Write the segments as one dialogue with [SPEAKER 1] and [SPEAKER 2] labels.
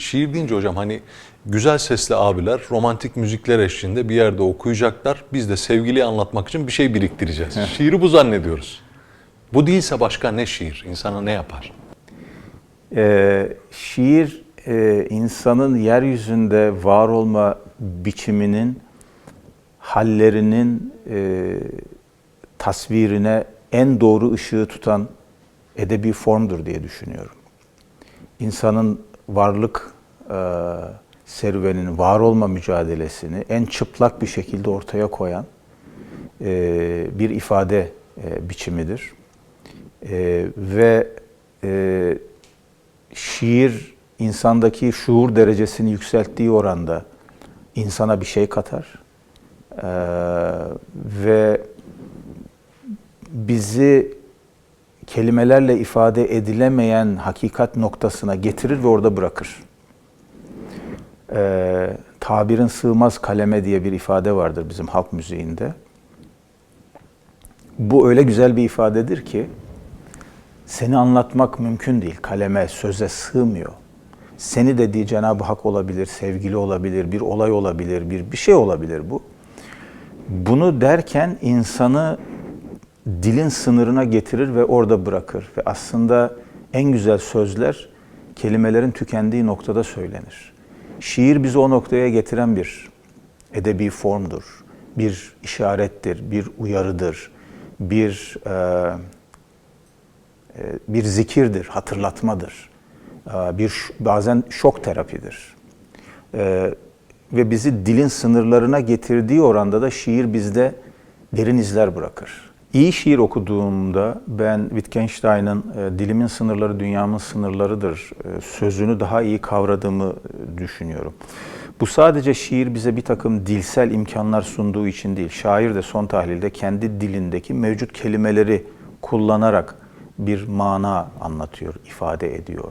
[SPEAKER 1] şiir deyince hocam hani güzel sesli abiler romantik müzikler eşliğinde bir yerde okuyacaklar. Biz de sevgiliyi anlatmak için bir şey biriktireceğiz. Şiiri bu zannediyoruz. Bu değilse başka ne şiir? İnsana ne yapar?
[SPEAKER 2] Ee, şiir e, insanın yeryüzünde var olma biçiminin, hallerinin e, tasvirine en doğru ışığı tutan edebi formdur diye düşünüyorum. İnsanın varlık e, serüveninin, var olma mücadelesini en çıplak bir şekilde ortaya koyan e, bir ifade e, biçimidir. E, ve e, şiir insandaki şuur derecesini yükselttiği oranda insana bir şey katar. Ee, ve bizi kelimelerle ifade edilemeyen hakikat noktasına getirir ve orada bırakır. Ee, tabirin sığmaz kaleme diye bir ifade vardır bizim halk müziğinde. Bu öyle güzel bir ifadedir ki seni anlatmak mümkün değil. Kaleme, söze sığmıyor. Seni dediği Cenab-ı Hak olabilir, sevgili olabilir, bir olay olabilir, bir bir şey olabilir bu. Bunu derken insanı dilin sınırına getirir ve orada bırakır. Ve aslında en güzel sözler kelimelerin tükendiği noktada söylenir. Şiir bizi o noktaya getiren bir edebi formdur. Bir işarettir, bir uyarıdır, bir e, bir zikirdir, hatırlatmadır. Bir bazen şok terapidir. Ve bizi dilin sınırlarına getirdiği oranda da şiir bizde derin izler bırakır. İyi şiir okuduğumda ben Wittgenstein'ın dilimin sınırları dünyamın sınırlarıdır sözünü daha iyi kavradığımı düşünüyorum. Bu sadece şiir bize bir takım dilsel imkanlar sunduğu için değil. Şair de son tahlilde kendi dilindeki mevcut kelimeleri kullanarak bir mana anlatıyor, ifade ediyor.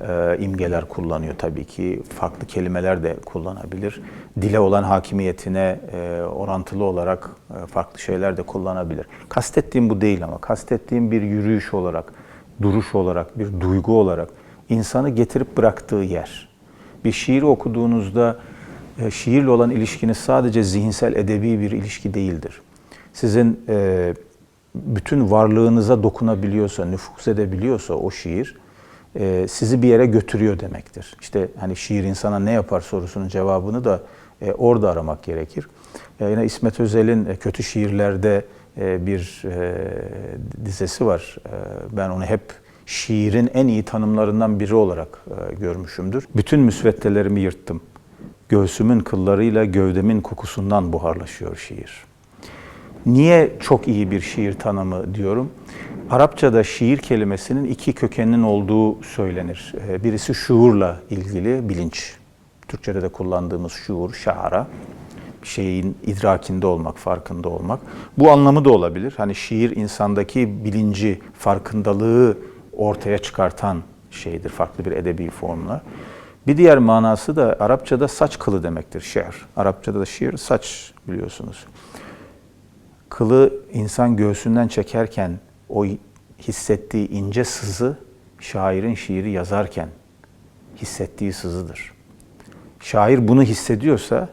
[SPEAKER 2] E, imgeler kullanıyor tabii ki. Farklı kelimeler de kullanabilir. Dile olan hakimiyetine e, orantılı olarak e, farklı şeyler de kullanabilir. Kastettiğim bu değil ama kastettiğim bir yürüyüş olarak, duruş olarak, bir duygu olarak insanı getirip bıraktığı yer. Bir şiiri okuduğunuzda e, şiirle olan ilişkiniz sadece zihinsel, edebi bir ilişki değildir. Sizin e, bütün varlığınıza dokunabiliyorsa, nüfuz edebiliyorsa o şiir e, sizi bir yere götürüyor demektir. İşte hani şiir insana ne yapar sorusunun cevabını da e, orada aramak gerekir. E, yine İsmet Özel'in e, kötü şiirlerde bir dizesi var. Ben onu hep şiirin en iyi tanımlarından biri olarak e, görmüşümdür. Bütün müsveddelerimi yırttım. Göğsümün kıllarıyla gövdemin kokusundan buharlaşıyor şiir. Niye çok iyi bir şiir tanımı diyorum? Arapçada şiir kelimesinin iki kökeninin olduğu söylenir. Ee, birisi şuurla ilgili bilinç. Türkçede de kullandığımız şuur, şahara. Bir şeyin idrakinde olmak, farkında olmak. Bu anlamı da olabilir. Hani şiir insandaki bilinci, farkındalığı ortaya çıkartan şeydir. Farklı bir edebi formla. Bir diğer manası da Arapçada saç kılı demektir. Şiir. Arapçada da şiir saç biliyorsunuz kılı insan göğsünden çekerken o hissettiği ince sızı şairin şiiri yazarken hissettiği sızıdır. Şair bunu hissediyorsa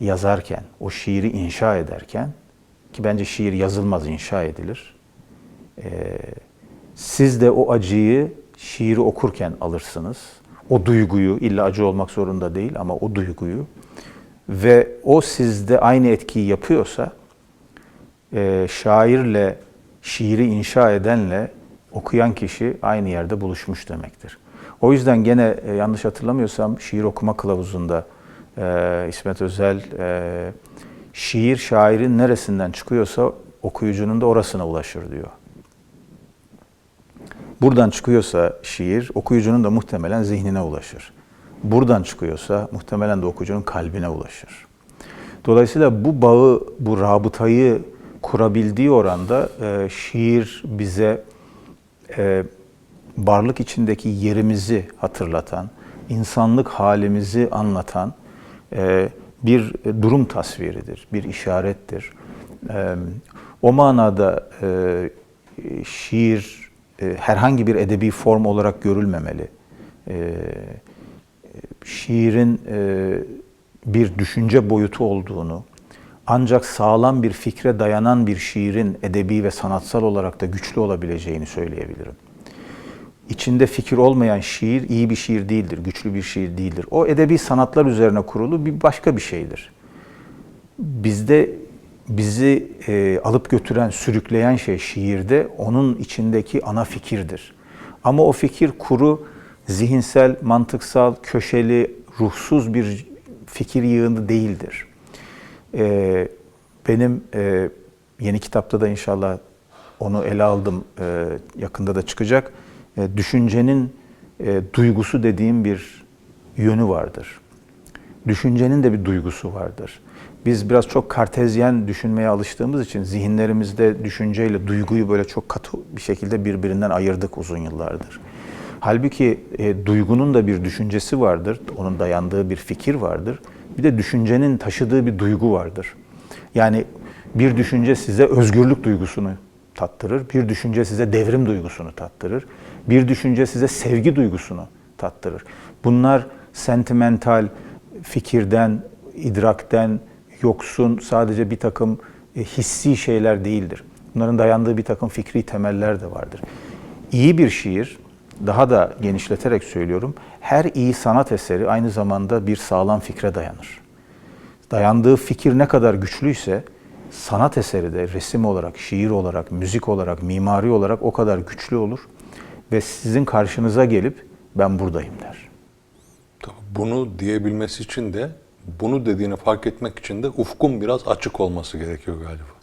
[SPEAKER 2] yazarken, o şiiri inşa ederken ki bence şiir yazılmaz inşa edilir. Ee, siz de o acıyı şiiri okurken alırsınız. O duyguyu, illa acı olmak zorunda değil ama o duyguyu ve o sizde aynı etkiyi yapıyorsa e, şairle, şiiri inşa edenle okuyan kişi aynı yerde buluşmuş demektir. O yüzden gene e, yanlış hatırlamıyorsam şiir okuma kılavuzunda e, İsmet Özel e, şiir şairin neresinden çıkıyorsa okuyucunun da orasına ulaşır diyor. Buradan çıkıyorsa şiir okuyucunun da muhtemelen zihnine ulaşır. Buradan çıkıyorsa muhtemelen de okuyucunun kalbine ulaşır. Dolayısıyla bu bağı, bu rabıtayı kurabildiği oranda e, şiir bize e, varlık içindeki yerimizi hatırlatan, insanlık halimizi anlatan e, bir durum tasviridir, bir işarettir. E, o manada e, şiir e, herhangi bir edebi form olarak görülmemeli. E, şiirin e, bir düşünce boyutu olduğunu, ancak sağlam bir fikre dayanan bir şiirin edebi ve sanatsal olarak da güçlü olabileceğini söyleyebilirim. İçinde fikir olmayan şiir iyi bir şiir değildir, güçlü bir şiir değildir. O edebi sanatlar üzerine kurulu bir başka bir şeydir. Bizde bizi e, alıp götüren, sürükleyen şey şiirde onun içindeki ana fikirdir. Ama o fikir kuru, zihinsel, mantıksal, köşeli, ruhsuz bir fikir yığını değildir. E, benim e, yeni kitapta da inşallah onu ele aldım, e, yakında da çıkacak. E, düşüncenin e, duygusu dediğim bir yönü vardır. Düşüncenin de bir duygusu vardır. Biz biraz çok kartezyen düşünmeye alıştığımız için zihinlerimizde düşünceyle duyguyu böyle çok katı bir şekilde birbirinden ayırdık uzun yıllardır. Halbuki e, duygunun da bir düşüncesi vardır, onun dayandığı bir fikir vardır. Bir de düşüncenin taşıdığı bir duygu vardır. Yani bir düşünce size özgürlük duygusunu tattırır, bir düşünce size devrim duygusunu tattırır, bir düşünce size sevgi duygusunu tattırır. Bunlar sentimental, fikirden, idrakten yoksun sadece bir takım e, hissi şeyler değildir. Bunların dayandığı bir takım fikri temeller de vardır. İyi bir şiir, daha da genişleterek söylüyorum, her iyi sanat eseri aynı zamanda bir sağlam fikre dayanır. Dayandığı fikir ne kadar güçlüyse sanat eseri de resim olarak, şiir olarak, müzik olarak, mimari olarak o kadar güçlü olur ve sizin karşınıza gelip ben buradayım der.
[SPEAKER 1] Tabii Bunu diyebilmesi için de bunu dediğini fark etmek için de ufkun biraz açık olması gerekiyor galiba.